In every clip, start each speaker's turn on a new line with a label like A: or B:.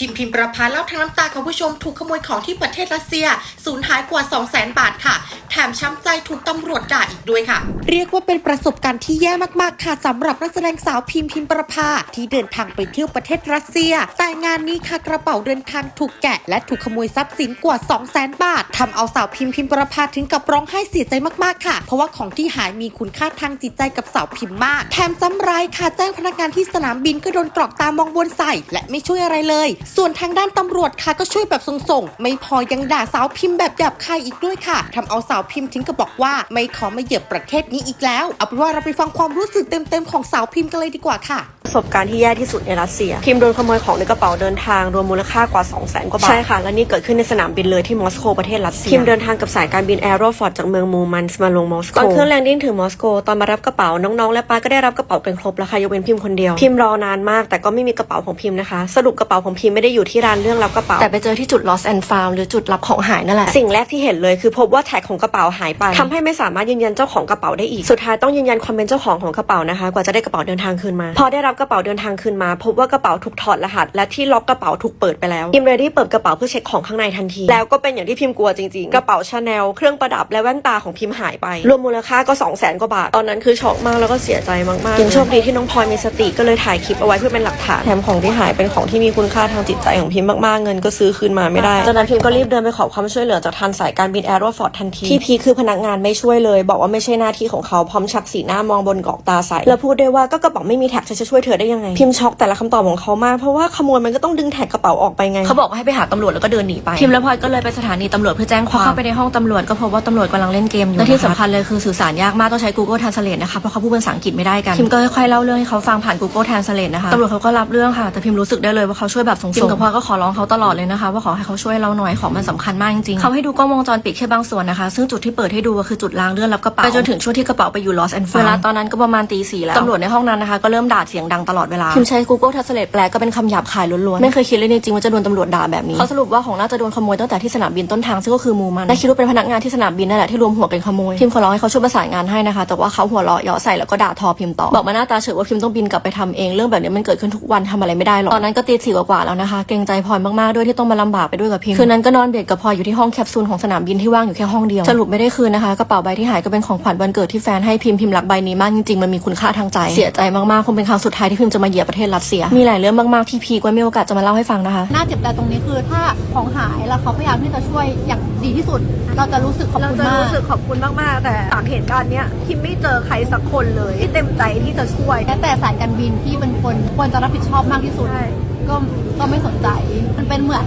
A: พิมพิมประพาเล่าทั้งน้ำตาค่ะผู้ชมถูกขโมยของที่ประเทศรัสเซีย สูญหายกว่า 2 0 0 0 0 0 บาทค่ะ แถมช้ำใจถูกตำรวจด่าอีกด้วยค่ะ เรียกว่าเป็นประสบการณ์ที่แย่มากๆค่ะสำหรับนักแสดงสาวพิมพิมประภาที่เดินทางไปเที่ยวประเทศรัสเซีย แต่งานนี้ค่ะกระเป๋าเดินทางถูกแกะ และถูกขโมยทรัพย์สินกว่า 2 0 0 0 0 0 บาททำเอาสาวพิมพิมประภาถึงกับร้องไห้เสียใจมากๆค่ะ เพราะว่าของที่หายมีคุณค่าทางจิตใจกับสาวพิมมากแถมซ้ำร้ายค่ะแจ้งพนักงานที่สนามบินก็โดนกรอกตามองบนใส่และไม่ช่วยอะไรเลยส่วนทางด้านตำรวจค่ะก็ช่วยแบบส่งๆ ไม่พอยังด่าสาวพิมพ์แบบหยาบคายอีกด้วยค่ะทำเอาสาวพิมพ์ถึงกับบอกว่า ไม่ขอมาเหยียบประเทศนี้อีกแล้ว เอาเป็นว่าเราไปฟังความรู้สึกเต็มๆของสาวพิมพ์กันเลยดีกว่าค่ะ
B: ประสบการณ์ที่แย่ที่สุดในรัสเซีย พิมพ์โดนขโมยของในกระเป๋าเดินทางรวมมูลค่ากว่า 2 0 0 0 0 0 กว่าบาท ใช่ค่ะ และนี่เกิดขึ้นในสนามบินเลยที่มอสโกประเทศรัสเซีย พิมพ์เดินทางกับสายการบินแอโรฟอร์ดจากเมืองมูมันส์มาลงมอสโก ตอนเครื่องแลนดิ้งถึงมอสโก ตอนมารับกระเป๋าน้องๆ และป้าก็ได้รับกระเป๋ากันครบแล้วค่ะยกเว้นพิมพ์คนเดียว พิมพ์รอนานมากแต่ก็ไม่มีกระเป๋าของพิมพ์นะคะ สรุปกระเป๋าของพิมพ์ไม่ได้อยู่ที่ร้านเรื่องรับกระเป๋า แต่ไปเจอที่จุด lost and found หรือจุดรับของหายนั่นแหละ สิ่งแรกที่เห็นเลยคือพบว่าแท็กของกระเป๋าหายไปทำให้ไม่สามารถยืนยันเจ้าของกระเป๋าได้อีก สุดท้ายต้องยืนยันความเป็นเจ้าของของกระเป๋านะคะ กว่าจะได้กระเป๋าเดินทางคืนมา พอได้รับกระเป๋าเดินทางคืนมา พบว่ากระเป๋าถูกถอดรหัส และที่ล็อกกระเป๋าถูกเปิดไปแล้วพิมพ์เลยรีบเปิดกระเป๋าเพื่อเช็คของข้างในทันที แล้วก็เป็นอย่างที่พิมพ์กลัวจริงๆ กระเป๋าชาแนลเครื่องประดับและแว่นตาของพิมพ์หายไป รวมมูลค่าก็ 2 0 0แสนกว่าบาท ตอนนั้นคือช็อกมากแล้วก็เสียใจมากๆยังโชคดีที่น้องพลอยมีสติก็เลยถ่ายคลิปเอาไว้เพื่อเป็นหลักฐานแถมของที่หายเป็นของที่มีคุณค่าทางจิตใจของพิมพ์มากๆ เงินก็ซื้อคืนมาไม่ได้ จากนั้นพิมพ์ก็รีบเดินไปขอความช่วยเหลือจากทางสายการบินแอโรฟอร์ดทันทีที่พีคคือพนักงานไม่ช่วยเลย บอกว่าไม่ใช่หน้าที่ของเขาพร้อมชักสีหน้ามองบนกรอกตาใส่แล้วพูดด้วยว่าก็กระเป๋าไม่มีแท็กฉันจะช่วยเธอได้ยังไงพิมพ์ช็อกแต่ละคำตอบของเขามากเพราะว่าขโมยมันก็ต้องดึงแท็กกระเป๋าออกไปไง
C: เขาบอกว่าให้ไปหาตำรวจแล้วก็เดินหนีไปพิมพ์และพลอยก็เลยไปสถานีตำรวจเพื่อแจ้งความพอเข้าไปในห้องตำรวจก็พบว่าตำรวจกำลังเล่นเกมอยู่และที่สำคัญเลยคือสื่อสารยากมากต้องใช้ Google Translate นะคะเพราะเขาพูดภาษาอังกฤษไม่ได้กันพิมก็ค่อยๆเล่าเรื่องให้เขาฟังผ่าน Google Translate นะคะตำรวจเขาก็รับเรื่องค่ะแต่พิมรู้สึกได้เลยว่าเขาช่วยแบบส่งๆพิมกับพลอยก็ขอร้องเขาตลอดเลยนะคะ ว่าขอให้เขาช่วยเราหน่อยของมันสำคัญมากจริงๆเขาให้ดูกล้องวงจรปิดแค่บางส่วนนะคะ ซึ่งจุดที่เปิดให้ดูก็คือจุดล้างเลือดรับกระเป๋าไปจนถึงช่วงที่กระเป๋าไปอยู่ lost and found เวลาตอนนั้นก็ประมาณตีสี่แล้วตำรวจในห้องนั้นนะคะก็เริ่มด่าเสียงดังตลอดเวลาพิมใช้ Google Translate แปลก็เป็นคำหยาบคายล้วนๆไม่เคยคิดเลยจริงๆว่าจะโดนตำรวจด่าแบบนี้เขาสรุปว่าของน่าจะโดนขโมยตั้งแต่ที่สนามบินต้นทางซึ่งก็คือมูมันและคิดว่าเป็นพนักงานที่สนามบินนั่นแหละที่รวมหัวเป็นขโมยพิมขอร้องให้เขาช่วยประสานงานให้นะคะแต่ว่าเขาหัวเราะเยาะใส่แล้วก็ด่าทอพิมต่อบอกมาหน้าตาเฉยว่าพิมต้องบินกลับไปทำเองเรื่องแบบนี้มันเกิดขึ้นทุกวันทำอะไรไม่ได้หรอกตอนนั้นก็ตีสี่กว่าๆแล้วนะคะ เกรงใจพลอยมากๆด้วยที่ต้องมาลำบากไปด้วยกับพิมคืนนั้นก็นอนเบียดกับพลอยอยู่ที่ห้องแคปซูลของสนามบินที่ว่างอยู่แค่ห้องเดียวสรุปไม่ได้คืนนะคะกระเป๋าใบที่หายก็เป็นของขวัญวันเกิดที่แฟนให้พิมพิมรักใบนี้มากจริงๆมันมีคุณค่าทางใจเสียใจมากๆคงเป็นครั้งสุดท้ายที่พิมจะมาเหยียบประเทศรัสเซีย มีหลายเรื่องมากๆที่พีกไว้มีโอกาสจะมาเล่าให้ฟังนะคะ
D: น่าเจ็บใจตรงนี้คือถ้าของหายแล้วเขาพยายามที่จะช่วยอย่างดีที่สุด เราจะรู้สึกขอบ
B: เรา
D: คุณ
B: จะ
D: มาก
B: รู้สึกขอบคุณมาก ๆ แต่จากเหตุการณ์เนี้ยพิมไม่เจอใครสักคนเลยที่เต็มใจที่จะช่วย
D: แม้แต่สายการบินที่เป็นคนควรจะรับผิดชอบมากที่สุด
B: ใช่
D: ก็ก็ไม่สนใจ มันเป็นเหมือน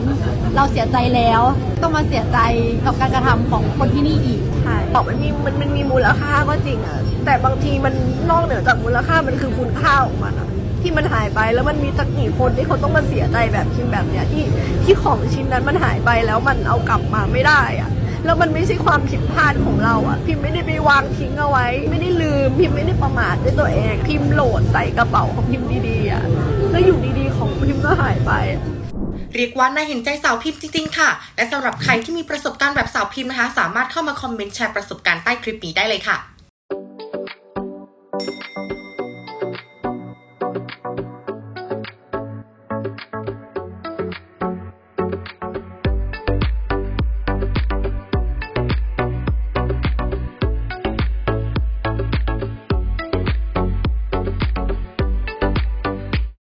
D: เราเสียใจแล้ว ต้องมาเสียใจกับการกระทำของคนที่นี่อีก
B: ใช่บอกมันมีมันมันมีมูลค่าก็จริงอะแต่บางทีมันนอกเหนือจากมูลค่ามันคือคุณค่าของมันอะที่มันหายไปแล้วมันมีสักกี่คนที่เขาต้องมาเสียใจแบบชิ้นแบบเนี้ยที่ที่ของชิ้นนั้นมันหายไปแล้วมันเอากลับมาไม่ได้อะแล้วมันไม่ใช่ความผิดพลาดของเราอะพิมไม่ได้ไปวางทิ้งเอาไว้ ไม่ได้ลืมพิมไม่ได้ประมาทด้วยตัวเอง พิมโหลดใส่กระเป๋าของพิมดีๆอะแล้วอยู่ดี พิมก็หายไป
A: เรียกว่าน่าเห็นใจสาวพิมพ์จริง ๆ ค่ะ และสำหรับใครที่มีประสบการณ์แบบสาวพิมพ์นะคะ สามารถเข้ามาคอมเมนต์แชร์ประสบการณ์ใต้คลิปนี้ได้เลยค่ะ